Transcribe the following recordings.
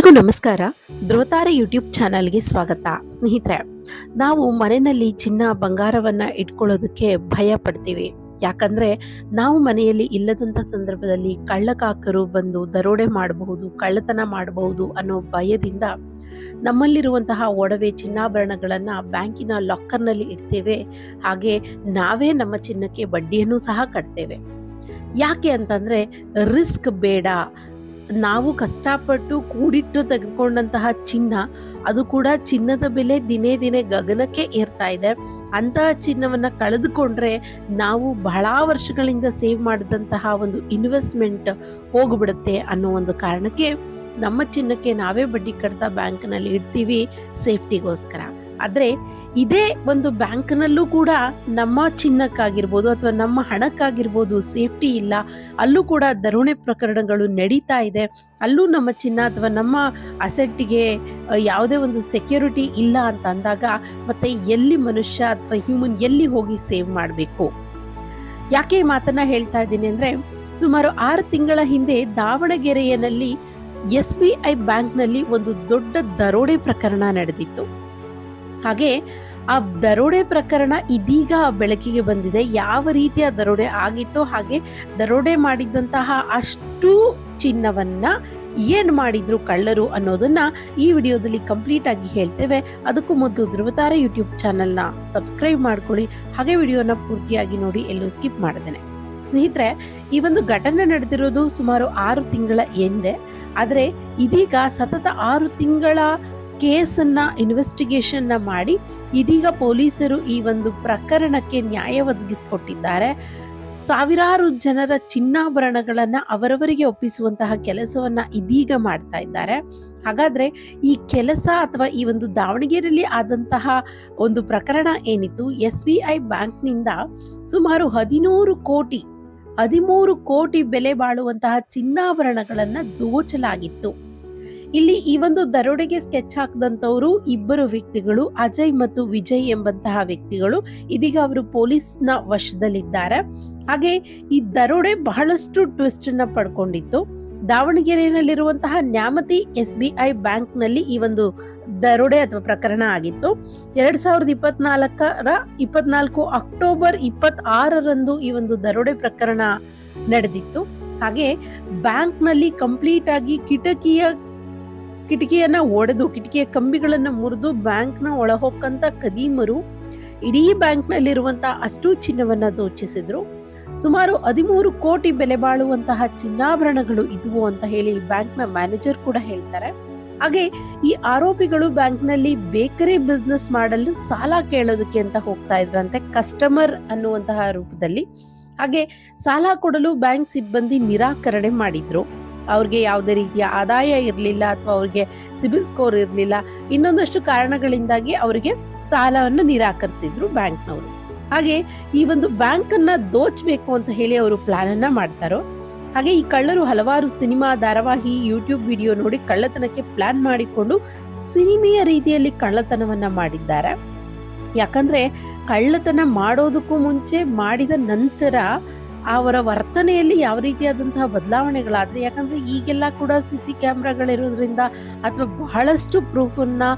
ಎಲ್ರಿಗೂ ನಮಸ್ಕಾರ. ಧ್ರುವತಾರೆ ಯೂಟ್ಯೂಬ್ ಚಾನಲ್ಗೆ ಸ್ವಾಗತ. ಸ್ನೇಹಿತರೆ, ನಾವು ಮನೆಯಲ್ಲಿ ಚಿನ್ನ ಬಂಗಾರವನ್ನ ಇಟ್ಕೊಳ್ಳೋದಕ್ಕೆ ಭಯ ಪಡ್ತೀವಿ. ಯಾಕಂದ್ರೆ ನಾವು ಮನೆಯಲ್ಲಿ ಇಲ್ಲದಂತ ಸಂದರ್ಭದಲ್ಲಿ ಕಳ್ಳಕಾಕರು ಬಂದು ದರೋಡೆ ಮಾಡಬಹುದು, ಕಳ್ಳತನ ಮಾಡಬಹುದು ಅನ್ನೋ ಭಯದಿಂದ ನಮ್ಮಲ್ಲಿರುವಂತಹ ಒಡವೆ ಚಿನ್ನಾಭರಣಗಳನ್ನು ಬ್ಯಾಂಕಿನ ಲಾಕರ್ನಲ್ಲಿ ಇಡ್ತೇವೆ. ಹಾಗೆ ನಾವೇ ನಮ್ಮ ಚಿನ್ನಕ್ಕೆ ಬಡ್ಡಿಯನ್ನು ಸಹ ಕಟ್ತೇವೆ. ಯಾಕೆ ಅಂತಂದರೆ ರಿಸ್ಕ್ ಬೇಡ. ನಾವು ಕಷ್ಟಪಟ್ಟು ಕೂಡಿಟ್ಟು ತೆಗೆದುಕೊಂಡಂತಹ ಚಿನ್ನ, ಅದು ಕೂಡ ಚಿನ್ನದ ಬೆಲೆ ದಿನೇ ದಿನೇ ಗಗನಕ್ಕೆ ಏರ್ತಾ ಇದೆ. ಅಂತಹ ಚಿನ್ನವನ್ನು ಕಳೆದುಕೊಂಡ್ರೆ ನಾವು ಬಹಳ ವರ್ಷಗಳಿಂದ ಸೇವ್ ಮಾಡಿದಂತಹ ಒಂದು ಇನ್ವೆಸ್ಟ್ಮೆಂಟ್ ಹೋಗಿಬಿಡುತ್ತೆ ಅನ್ನೋ ಒಂದು ಕಾರಣಕ್ಕೆ ನಮ್ಮ ಚಿನ್ನಕ್ಕೆ ನಾವೇ ಬಡ್ಡಿ ಕಟ್ತಾ ಬ್ಯಾಂಕ್ನಲ್ಲಿ ಇಡ್ತೀವಿ. ಸೇಫ್ಟಿಗೋಸ್ಕರ. ಆದ್ರೆ ಇದೇ ಒಂದು ಬ್ಯಾಂಕ್ನಲ್ಲೂ ಕೂಡ ನಮ್ಮ ಚಿನ್ನಕ್ಕಾಗಿರ್ಬೋದು ಅಥವಾ ನಮ್ಮ ಹಣಕ್ಕಾಗಿರ್ಬೋದು ಸೇಫ್ಟಿ ಇಲ್ಲ. ಅಲ್ಲೂ ಕೂಡ ದರೋಣೆ ಪ್ರಕರಣಗಳು ನಡೀತಾ ಇದೆ. ಅಲ್ಲೂ ನಮ್ಮ ಚಿನ್ನ ಅಥವಾ ನಮ್ಮ ಅಸೆಟ್ಟಿಗೆ ಯಾವುದೇ ಒಂದು ಸೆಕ್ಯೂರಿಟಿ ಇಲ್ಲ ಅಂತ ಅಂದಾಗ ಮತ್ತೆ ಎಲ್ಲಿ ಮನುಷ್ಯ ಅಥವಾ ಹ್ಯೂಮನ್ ಎಲ್ಲಿ ಹೋಗಿ ಸೇವ್ ಮಾಡಬೇಕು? ಯಾಕೆ ಈ ಮಾತನ್ನ ಹೇಳ್ತಾ ಇದ್ದೀನಿ ಅಂದ್ರೆ ಸುಮಾರು ಆರು ತಿಂಗಳ ಹಿಂದೆ ದಾವಣಗೆರೆಯಲ್ಲಿ ಎಸ್ ಬಿ ಐ ಬ್ಯಾಂಕ್ನಲ್ಲಿ ಒಂದು ದೊಡ್ಡ ದರೋಡೆ ಪ್ರಕರಣ ನಡೆದಿತ್ತು. ಹಾಗೆ ಆ ದರೋಡೆ ಪ್ರಕರಣ ಇದೀಗ ಬೆಳಕಿಗೆ ಬಂದಿದೆ. ಯಾವ ರೀತಿಯ ದರೋಡೆ ಆಗಿತ್ತೋ ಹಾಗೆ ದರೋಡೆ ಮಾಡಿದ್ದಂತಹ ಅಷ್ಟು ಚಿನ್ನವನ್ನ ಏನ್ ಮಾಡಿದ್ರು ಕಳ್ಳರು ಅನ್ನೋದನ್ನ ಈ ವಿಡಿಯೋದಲ್ಲಿ ಕಂಪ್ಲೀಟ್ ಆಗಿ ಹೇಳ್ತೇವೆ. ಅದಕ್ಕೂ ಮೊದಲು ಧ್ರುವತಾರೆ ಯೂಟ್ಯೂಬ್ ಚಾನೆಲ್ನ ಸಬ್ಸ್ಕ್ರೈಬ್ ಮಾಡ್ಕೊಳ್ಳಿ. ಹಾಗೆ ವಿಡಿಯೋನ ಪೂರ್ತಿಯಾಗಿ ನೋಡಿ ಎಲ್ಲೂ ಸ್ಕಿಪ್ ಮಾಡದೇನೆ. ಸ್ನೇಹಿತರೆ, ಈ ಒಂದು ಘಟನೆ ನಡೆದಿರೋದು ಸುಮಾರು ಆರು ತಿಂಗಳ ಹಿಂದೆ. ಆದರೆ ಇದೀಗ ಸತತ ಆರು ತಿಂಗಳ ಕೇಸನ್ನ ಇನ್ವೆಸ್ಟಿಗೇಷನ್ನ ಮಾಡಿ ಇದೀಗ ಪೊಲೀಸರು ಈ ಒಂದು ಪ್ರಕರಣಕ್ಕೆ ನ್ಯಾಯ ಒದಗಿಸಿಕೊಟ್ಟಿದ್ದಾರೆ. ಸಾವಿರಾರು ಜನರ ಚಿನ್ನಾಭರಣಗಳನ್ನ ಅವರವರಿಗೆ ಒಪ್ಪಿಸುವಂತಹ ಕೆಲಸವನ್ನ ಇದೀಗ ಮಾಡ್ತಾ ಇದ್ದಾರೆ. ಹಾಗಾದ್ರೆ ಈ ಕೆಲಸ ಅಥವಾ ಈ ಒಂದು ದಾವಣಗೆರೆಯಲ್ಲಿ ಆದಂತಹ ಒಂದು ಪ್ರಕರಣ ಏನಿತ್ತು? ಎಸ್ ಬಿ ಐ ಬ್ಯಾಂಕ್ನಿಂದ ಸುಮಾರು ಹದಿನೂರು ಕೋಟಿ, ಹದಿಮೂರು ಕೋಟಿ ಬೆಲೆ ಬಾಳುವಂತಹ ಚಿನ್ನಾಭರಣಗಳನ್ನ ದೋಚಲಾಗಿತ್ತು. ಇಲ್ಲಿ ಈ ಒಂದು ದರೋಡೆಗೆ ಸ್ಕೆಚ್ ಹಾಕದಂತವರು ಇಬ್ಬರು ವ್ಯಕ್ತಿಗಳು, ಅಜಯ್ ಮತ್ತು ವಿಜಯ್ ಎಂಬಂತಹ ವ್ಯಕ್ತಿಗಳು. ಇದೀಗ ಅವರು ಪೊಲೀಸ್ನ ವಶದಲ್ಲಿದ್ದಾರೆ. ಹಾಗೆ ಈ ದರೋಡೆ ಬಹಳಷ್ಟು ಟ್ವಿಸ್ಟ್ ಅನ್ನ ಪಡ್ಕೊಂಡಿತ್ತು. ದಾವಣಗೆರೆಯಲ್ಲಿರುವಂತಹ ನ್ಯಾಮತಿ ಎಸ್ ಬಿ ಐ ಬ್ಯಾಂಕ್ನಲ್ಲಿ ಈ ಒಂದು ದರೋಡೆ ಅಥವಾ ಪ್ರಕರಣ ಆಗಿತ್ತು. ಎರಡ್ ಸಾವಿರದ ಇಪ್ಪತ್ನಾಲ್ಕರ, ಇಪ್ಪತ್ನಾಲ್ಕು ಅಕ್ಟೋಬರ್ ಇಪ್ಪತ್ತಾರರಂದು ಈ ಒಂದು ದರೋಡೆ ಪ್ರಕರಣ ನಡೆದಿತ್ತು. ಹಾಗೆ ಬ್ಯಾಂಕ್ನಲ್ಲಿ ಕಂಪ್ಲೀಟ್ ಆಗಿ ಕಿಟಕಿಯ ಕಿಟಕಿಯನ್ನ ಒಡೆದು, ಕಿಟಕಿಯ ಕಂಬಿಗಳನ್ನ ಮುರಿದು ಬ್ಯಾಂಕ್ನ ಹೋಗಂತ ಕದೀಮರು ಇಡೀ ಬ್ಯಾಂಕ್ನಲ್ಲಿರುವಂತಹ ಅಷ್ಟು ಚಿನ್ನವನ್ನ ದೋಚಿಸಿದ್ರು. ಸುಮಾರು ಹದಿಮೂರು ಕೋಟಿ ಬೆಲೆ ಬಾಳುವಂತಹ ಚಿನ್ನಾಭರಣಗಳು ಇದುವು ಅಂತ ಹೇಳಿ ಬ್ಯಾಂಕ್ನ ಮ್ಯಾನೇಜರ್ ಕೂಡ ಹೇಳ್ತಾರೆ. ಹಾಗೆ ಈ ಆರೋಪಿಗಳು ಬ್ಯಾಂಕ್ನಲ್ಲಿ ಬೇಕರಿ ಬಿಸ್ನೆಸ್ ಮಾಡಲು ಸಾಲ ಕೇಳೋದಕ್ಕೆ ಅಂತ ಹೋಗ್ತಾ ಇದ್ರಂತೆ, ಕಸ್ಟಮರ್ ಅನ್ನುವಂತಹ ರೂಪದಲ್ಲಿ. ಹಾಗೆ ಸಾಲ ಕೊಡಲು ಬ್ಯಾಂಕ್ ಸಿಬ್ಬಂದಿ ನಿರಾಕರಣೆ ಮಾಡಿದ್ರು. ಅವ್ರಿಗೆ ಯಾವುದೇ ರೀತಿಯ ಆದಾಯ ಇರಲಿಲ್ಲ ಅಥವಾ ಅವ್ರಿಗೆ ಸಿಬಿಲ್ ಸ್ಕೋರ್ ಇರಲಿಲ್ಲ, ಇನ್ನೊಂದಷ್ಟು ಕಾರಣಗಳಿಂದಾಗಿ ಅವರಿಗೆ ಸಾಲವನ್ನು ನಿರಾಕರಿಸಿದ್ರು ಬ್ಯಾಂಕ್ನವರು. ಹಾಗೆ ಈ ಒಂದು ಬ್ಯಾಂಕನ್ನು ದೋಚಬೇಕು ಅಂತ ಹೇಳಿ ಅವರು ಪ್ಲಾನ್ ಅನ್ನ ಮಾಡ್ತಾರೋ, ಹಾಗೆ ಈ ಕಳ್ಳರು ಹಲವಾರು ಸಿನಿಮಾ, ಧಾರಾವಾಹಿ, ಯೂಟ್ಯೂಬ್ ವಿಡಿಯೋ ನೋಡಿ ಕಳ್ಳತನಕ್ಕೆ ಪ್ಲಾನ್ ಮಾಡಿಕೊಂಡು ಸಿನಿಮೆಯ ರೀತಿಯಲ್ಲಿ ಕಳ್ಳತನವನ್ನ ಮಾಡಿದ್ದಾರೆ. ಯಾಕಂದ್ರೆ ಕಳ್ಳತನ ಮಾಡೋದಕ್ಕೂ ಮುಂಚೆ ಮಾಡಿದ ನಂತರ ಅವರ ವರ್ತನೆಯಲ್ಲಿ ಯಾವ ರೀತಿಯಾದಂತಹ ಬದಲಾವಣೆಗಳಾದ್ರೆ, ಯಾಕಂದ್ರೆ ಈಗೆಲ್ಲ ಕೂಡ ಸಿ ಸಿ ಕ್ಯಾಮ್ರಾಗಳಿರೋದ್ರಿಂದ ಅಥವಾ ಬಹಳಷ್ಟು ಪ್ರೂಫನ್ನು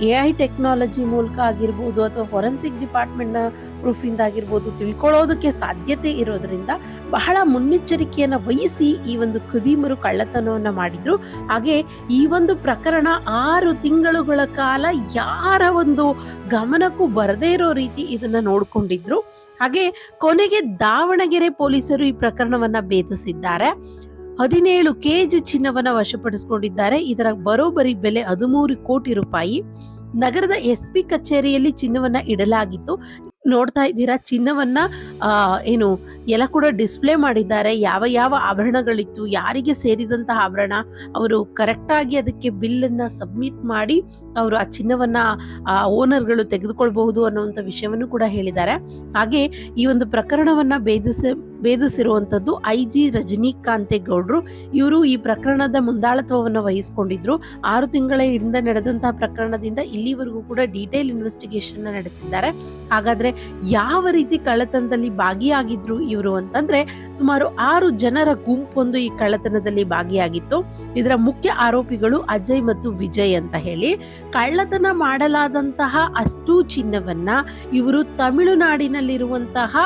ಎ ಐ ಟೆಕ್ನಾಲಜಿ ಮೂಲಕ ಆಗಿರ್ಬೋದು ಅಥವಾ ಫೊರೆನ್ಸಿಕ್ ಡಿಪಾರ್ಟ್ಮೆಂಟ್ನ ಪ್ರೂಫಿಂದ ಆಗಿರ್ಬೋದು ತಿಳ್ಕೊಳ್ಳೋದಕ್ಕೆ ಸಾಧ್ಯತೆ ಇರೋದ್ರಿಂದ ಬಹಳ ಮುನ್ನೆಚ್ಚರಿಕೆಯನ್ನು ವಹಿಸಿ ಈ ಒಂದು ಕದೀಮರು ಕಳ್ಳತನವನ್ನ ಮಾಡಿದ್ರು. ಹಾಗೆ ಈ ಒಂದು ಪ್ರಕರಣ ಆರು ತಿಂಗಳುಗಳ ಕಾಲ ಯಾರ ಒಂದು ಗಮನಕ್ಕೂ ಬರದೇ ಇರೋ ರೀತಿ ಇದನ್ನ ನೋಡ್ಕೊಂಡಿದ್ರು. ಹಾಗೆ ಕೊನೆಗೆ ದಾವಣಗೆರೆ ಪೊಲೀಸರು ಈ ಪ್ರಕರಣವನ್ನ ಭೇದಿಸಿದ್ದಾರೆ. ಹದಿನೇಳು ಕೆಜಿ ಚಿನ್ನವನ್ನ ವಶಪಡಿಸಿಕೊಂಡಿದ್ದಾರೆ. ಇದರ ಬರೋಬ್ಬರಿ ಬೆಲೆ ಹದಿಮೂರು ಕೋಟಿ ರೂಪಾಯಿ. ನಗರದ ಎಸ್ ಪಿ ಕಚೇರಿಯಲ್ಲಿ ಚಿನ್ನವನ್ನ ಇಡಲಾಗಿತ್ತು. ನೋಡ್ತಾ ಇದ್ದೀರಾ, ಚಿನ್ನವನ್ನ ಏನು ಎಲ್ಲ ಕೂಡ ಡಿಸ್ಪ್ಲೇ ಮಾಡಿದ್ದಾರೆ. ಯಾವ ಯಾವ ಆಭರಣಗಳಿತ್ತು, ಯಾರಿಗೆ ಸೇರಿದಂತಹ ಆಭರಣ, ಅವರು ಕರೆಕ್ಟಾಗಿ ಅದಕ್ಕೆ ಬಿಲ್ ಅನ್ನ ಸಬ್ಮಿಟ್ ಮಾಡಿ ಅವರು ಆ ಚಿನ್ನವನ್ನ, ಆ ಓನರ್ಗಳು ತೆಗೆದುಕೊಳ್ಬಹುದು ಅನ್ನುವಂಥ ವಿಷಯವನ್ನು ಕೂಡ ಹೇಳಿದ್ದಾರೆ. ಹಾಗೆ ಈ ಒಂದು ಪ್ರಕರಣವನ್ನ ಭೇದಿಸ ಭೇದಿಸಿರುವಂಥದ್ದು ಐ ಜಿ ರಜನಿಕಾಂತೇಗೌಡರು ಇವರು ಈ ಪ್ರಕರಣದ ಮುಂದಾಳತ್ವವನ್ನು ವಹಿಸಿಕೊಂಡಿದ್ರು. ಆರು ತಿಂಗಳ ಹಿಂದೆ ನಡೆದಂತಹ ಪ್ರಕರಣದಿಂದ ಇಲ್ಲಿವರೆಗೂ ಕೂಡ ಡೀಟೇಲ್ ಇನ್ವೆಸ್ಟಿಗೇಷನ್ ನಡೆಸಿದ್ದಾರೆ. ಹಾಗಾದ್ರೆ ಯಾವ ರೀತಿ ಕಳ್ಳತನದಲ್ಲಿ ಭಾಗಿಯಾಗಿದ್ರು ಇವರು ಅಂತಂದ್ರೆ ಸುಮಾರು ಆರು ಜನರ ಗುಂಪೊಂದು ಈ ಕಳ್ಳತನದಲ್ಲಿ ಭಾಗಿಯಾಗಿತ್ತು. ಇದರ ಮುಖ್ಯ ಆರೋಪಿಗಳು ಅಜಯ್ ಮತ್ತು ವಿಜಯ್ ಅಂತ ಹೇಳಿ. ಕಳ್ಳತನ ಮಾಡಲಾದಂತಹ ಅಷ್ಟು ಚಿನ್ನವನ್ನ ಇವರು ತಮಿಳುನಾಡಿನಲ್ಲಿರುವಂತಹ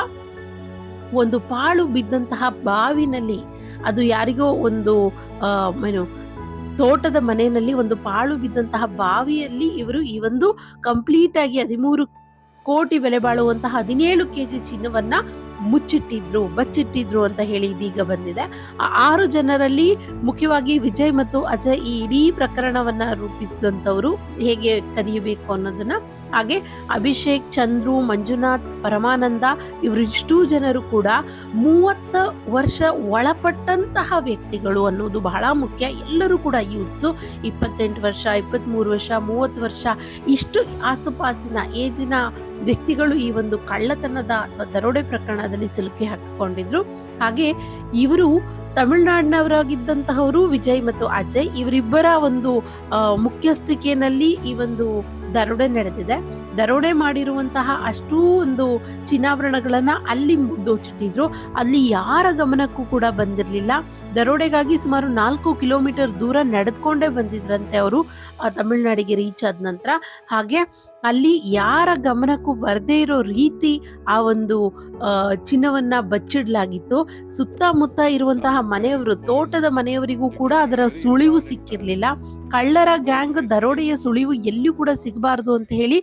ಒಂದು ಪಾಳು ಬಿದ್ದಂತಹ ಬಾವಿನಲ್ಲಿ, ಅದು ಯಾರಿಗೋ ಒಂದು ಏನು, ತೋಟದ ಮನೆಯಲ್ಲಿ ಒಂದು ಪಾಳು ಬಿದ್ದಂತಹ ಬಾವಿಯಲ್ಲಿ ಇವರು ಈ ಒಂದು ಕಂಪ್ಲೀಟ್ ಆಗಿ ಹದಿಮೂರು ಕೋಟಿ ಬೆಲೆ ಬಾಳುವಂತಹ ಹದಿನೇಳು ಕೆಜಿ ಚಿನ್ನವನ್ನ ಮುಚ್ಚಿಟ್ಟಿದ್ರು, ಬಚ್ಚಿಟ್ಟಿದ್ರು ಅಂತ ಹೇಳಿ ಇದೀಗ ಬಂದಿದೆ. ಆರು ಜನರಲ್ಲಿ ಮುಖ್ಯವಾಗಿ ವಿಜಯ್ ಮತ್ತು ಅಜಯ್ ಈ ಇಡೀ ಪ್ರಕರಣವನ್ನ ರೂಪಿಸಿದಂಥವ್ರು ಹೇಗೆ ಕದಿಯಬೇಕು ಅನ್ನೋದನ್ನ ಹಾಗೆ ಅಭಿಷೇಕ್, ಚಂದ್ರು, ಮಂಜುನಾಥ್, ಪರಮಾನಂದ ಇವರಿಷ್ಟೂ ಜನರು ಕೂಡ ಮೂವತ್ತ ವರ್ಷ ಒಳಪಟ್ಟಂತಹ ವ್ಯಕ್ತಿಗಳು ಅನ್ನೋದು ಬಹಳ ಮುಖ್ಯ. ಎಲ್ಲರೂ ಕೂಡ ಯೂತ್ಸು ಇಪ್ಪತ್ತೆಂಟು ವರ್ಷ ಇಪ್ಪತ್ತ್ಮೂರು ವರ್ಷ, ಮೂವತ್ತು ವರ್ಷ ಇಷ್ಟು ಆಸುಪಾಸಿನ ಏಜಿನ ವ್ಯಕ್ತಿಗಳು ಈ ಒಂದು ಕಳ್ಳತನದ ಅಥವಾ ದರೋಡೆ ಪ್ರಕರಣದಲ್ಲಿ ಸಿಲುಕಿ ಹಾಕಿಕೊಂಡಿದ್ರು. ಹಾಗೆ ಇವರು ತಮಿಳುನಾಡಿನವರಾಗಿದ್ದಂತಹವರು ವಿಜಯ್ ಮತ್ತು ಅಜಯ್ ಇವರಿಬ್ಬರ ಒಂದು ಮುಖ್ಯಸ್ಥಿಕೆಯಲ್ಲಿ ಈ ಒಂದು ದರೋಡೆ ನಡೆದಿದೆ. ದರೋಡೆ ಮಾಡಿರುವಂತಹ ಅಷ್ಟೂ ಒಂದು ಚಿನ್ನಾಭರಣಗಳನ್ನ ಅಲ್ಲಿ ದೋಚಿಟ್ಟಿದ್ರು. ಅಲ್ಲಿ ಯಾರ ಗಮನಕ್ಕೂ ಕೂಡ ಬಂದಿರಲಿಲ್ಲ. ದರೋಡೆಗಾಗಿ ಸುಮಾರು ನಾಲ್ಕು ಕಿಲೋಮೀಟರ್ ದೂರ ನಡೆದುಕೊಂಡೇ ಬಂದಿದ್ರಂತೆ ಅವರು. ತಮಿಳುನಾಡಿಗೆ ರೀಚ್ ಆದ ನಂತರ. ಹಾಗೆ ಅಲ್ಲಿ ಯಾರ ಗಮನಕ್ಕೂ ಬರದೇ ಇರೋ ರೀತಿ ಆ ಒಂದು ಚಿನ್ನವನ್ನ ಬಚ್ಚಿಡ್ಲಾಗಿತ್ತು. ಸುತ್ತಮುತ್ತ ಇರುವಂತಹ ಮನೆಯವರು, ತೋಟದ ಮನೆಯವರಿಗೂ ಕೂಡ ಅದರ ಸುಳಿವು ಸಿಕ್ಕಿರ್ಲಿಲ್ಲ. ಕಳ್ಳರ ಗ್ಯಾಂಗ್ ದರೋಡೆಯ ಸುಳಿವು ಎಲ್ಲಿಯೂ ಕೂಡ ಸಿಗಬಾರದು ಅಂತ ಹೇಳಿ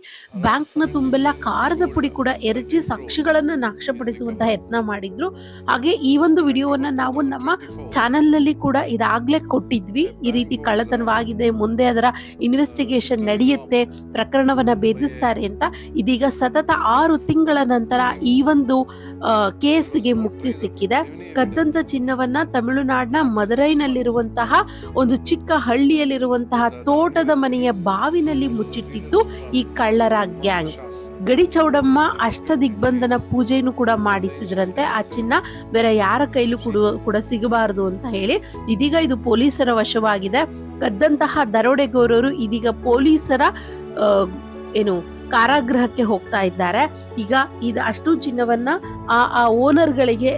ಬ್ಯಾಂಕ್ನ ತುಂಬೆಲ್ಲ ಕಾರದ ಪುಡಿ ಕೂಡ ಎರಚಿ ಸಾಕ್ಷಿಗಳನ್ನ ನಾಶಪಡಿಸುವಂತಹ ಯತ್ನ ಮಾಡಿದ್ರು. ಹಾಗೆ ಈ ಒಂದು ವಿಡಿಯೋವನ್ನ ನಾವು ನಮ್ಮ ಚಾನೆಲ್ನಲ್ಲಿ ಕೂಡ ಇದಾಗ್ಲೇ ಕೊಟ್ಟಿದ್ವಿ. ಈ ರೀತಿ ಕಳ್ಳತನವಾಗಿದೆ, ಮುಂದೆ ಅದರ ಇನ್ವೆಸ್ಟಿಗೇಷನ್ ನಡೆಯುತ್ತೆ, ಪ್ರಕರಣವನ್ನ ಭೇದಿಸ್ತಾರೆ ಅಂತ. ಇದೀಗ ಸತತ ಆರು ತಿಂಗಳ ನಂತರ ಈ ಒಂದು ಕೇಸ್ಗೆ ಮುಕ್ತಿ ಸಿಕ್ಕಿದೆ. ಕದ್ದಂತ ಚಿನ್ನವನ್ನ ತಮಿಳುನಾಡಿನ ಮದುರೈನಲ್ಲಿರುವಂತಹ ಒಂದು ಚಿಕ್ಕ ಹಳ್ಳಿಯಲ್ಲಿರುವಂತಹ ತೋಟದ ಮನೆಯ ಬಾವಿನಲ್ಲಿ ಮುಚ್ಚಿಟ್ಟಿತ್ತು ಈ ಕಳ್ಳರ ಗ್ಯಾಂಗ್. ಗಡಿ ಚೌಡಮ್ಮ ಅಷ್ಟ ದಿಗ್ಬಂಧನ ಪೂಜೆಯನ್ನು ಕೂಡ ಮಾಡಿಸಿದ್ರಂತೆ. ಆ ಚಿನ್ನ ಬೇರೆ ಯಾರ ಕೈಲೂ ಕೂಡ ಕೂಡ ಸಿಗಬಾರದು ಅಂತ ಹೇಳಿ ಇದೀಗ ಇದು ಪೊಲೀಸರ ವಶವಾಗಿದೆ. ಕದ್ದಂತಹ ದರೋಡೆಗೋರರು ಇದೀಗ ಪೊಲೀಸರ ಏನು ಕಾರಾಗೃಹಕ್ಕೆ ಹೋಗ್ತಾ ಇದ್ದಾರೆ. ಈಗ ಇದು ಅಷ್ಟು ಚಿನ್ನವನ್ನ ಆ ಆ ಓನರ್ಗಳಿಗೆ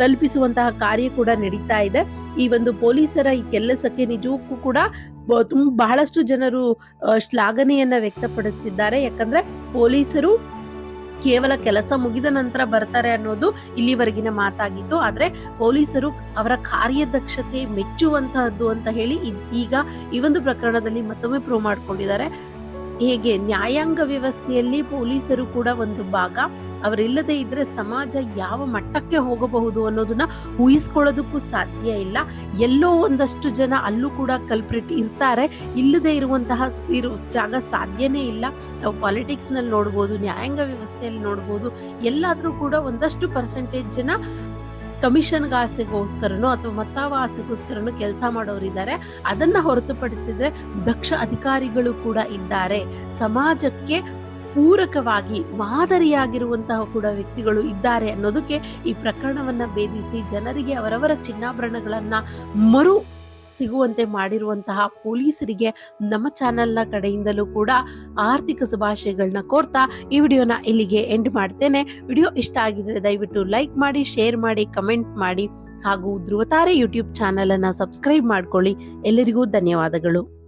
ತಲುಪಿಸುವಂತಹ ಕಾರ್ಯ ಕೂಡ ನಡೀತಾ ಇದೆ. ಈ ಒಂದು ಪೊಲೀಸರ ಈ ಕೆಲಸಕ್ಕೆ ನಿಜಕ್ಕೂ ಕೂಡ ತುಂಬ ಬಹಳಷ್ಟು ಜನರು ಶ್ಲಾಘನೆಯನ್ನ ವ್ಯಕ್ತಪಡಿಸ್ತಿದ್ದಾರೆ. ಯಾಕಂದ್ರೆ ಪೊಲೀಸರು ಕೇವಲ ಕೆಲಸ ಮುಗಿದ ನಂತರ ಬರ್ತಾರೆ ಅನ್ನೋದು ಇಲ್ಲಿವರೆಗಿನ ಮಾತಾಗಿತ್ತು. ಆದ್ರೆ ಪೊಲೀಸರು ಅವರ ಕಾರ್ಯದಕ್ಷತೆ ಮೆಚ್ಚುವಂತಹದ್ದು ಅಂತ ಹೇಳಿ ಈಗ ಈ ಒಂದು ಪ್ರಕರಣದಲ್ಲಿ ಮತ್ತೊಮ್ಮೆ ಪ್ರೂವ್ ಮಾಡ್ಕೊಂಡಿದ್ದಾರೆ. ಹೇಗೆ ನ್ಯಾಯಾಂಗ ವ್ಯವಸ್ಥೆಯಲ್ಲಿ ಪೊಲೀಸರು ಕೂಡ ಒಂದು ಭಾಗ. ಅವರಿಲ್ಲದೆ ಇದ್ರೆ ಸಮಾಜ ಯಾವ ಮಟ್ಟಕ್ಕೆ ಹೋಗಬಹುದು ಅನ್ನೋದನ್ನ ಊಹಿಸ್ಕೊಳ್ಳೋದಕ್ಕೂ ಸಾಧ್ಯ ಇಲ್ಲ. ಎಲ್ಲೋ ಒಂದಷ್ಟು ಜನ ಅಲ್ಲೂ ಕೂಡ ಕಲ್ಪ್ರಿಟ್ ಇರ್ತಾರೆ. ಇಲ್ಲದೆ ಇರುವಂತಹ ಇರೋ ಜಾಗ ಸಾಧ್ಯನೇ ಇಲ್ಲ. ನಾವು ಪಾಲಿಟಿಕ್ಸ್ನಲ್ಲಿ ನೋಡ್ಬೋದು, ನ್ಯಾಯಾಂಗ ವ್ಯವಸ್ಥೆಯಲ್ಲಿ ನೋಡ್ಬೋದು, ಎಲ್ಲಾದ್ರೂ ಕೂಡ ಒಂದಷ್ಟು ಪರ್ಸೆಂಟೇಜ್ ಜನ ಕಮಿಷನ್ಗೆ ಆಸೆಗೋಸ್ಕರನೋ ಅಥವಾ ಮತ್ತಾವ ಆಸೆಗೋಸ್ಕರನೋ ಕೆಲಸ ಮಾಡೋರಿದ್ದಾರೆ. ಅದನ್ನ ಹೊರತುಪಡಿಸಿದ್ರೆ ದಕ್ಷ ಅಧಿಕಾರಿಗಳು ಕೂಡ ಇದ್ದಾರೆ. ಸಮಾಜಕ್ಕೆ ಪೂರಕವಾಗಿ ಮಾದರಿಯಾಗಿರುವಂತಹ ಕೂಡ ವ್ಯಕ್ತಿಗಳು ಇದ್ದಾರೆ ಅನ್ನೋದಕ್ಕೆ ಈ ಪ್ರಕರಣವನ್ನ ಭೇದಿಸಿ ಜನರಿಗೆ ಅವರವರ ಚಿನ್ನಾಭರಣಗಳನ್ನ ಮರು ಸಿಗುವಂತೆ ಮಾಡಿರುವಂತಹ ಪೊಲೀಸರಿಗೆ ನಮ್ಮ ಚಾನೆಲ್ನ ಕಡೆಯಿಂದಲೂ ಕೂಡ ಆರ್ಥಿಕ ಶುಭಾಶಯಗಳನ್ನ ಕೋರ್ತಾ ಈ ವಿಡಿಯೋನ ಇಲ್ಲಿಗೆ ಎಂಡ್ ಮಾಡ್ತೇನೆ. ವಿಡಿಯೋ ಇಷ್ಟ ಆಗಿದ್ರೆ ದಯವಿಟ್ಟು ಲೈಕ್ ಮಾಡಿ ಶೇರ್ ಮಾಡಿ ಕಮೆಂಟ್ ಮಾಡಿ ಹಾಗೂ ಧ್ರುವತಾರೆ ಯೂಟ್ಯೂಬ್ ಚಾನೆಲ್ ಅನ್ನ ಸಬ್ಸ್ಕ್ರೈಬ್ ಮಾಡ್ಕೊಳ್ಳಿ. ಎಲ್ಲರಿಗೂ ಧನ್ಯವಾದಗಳು.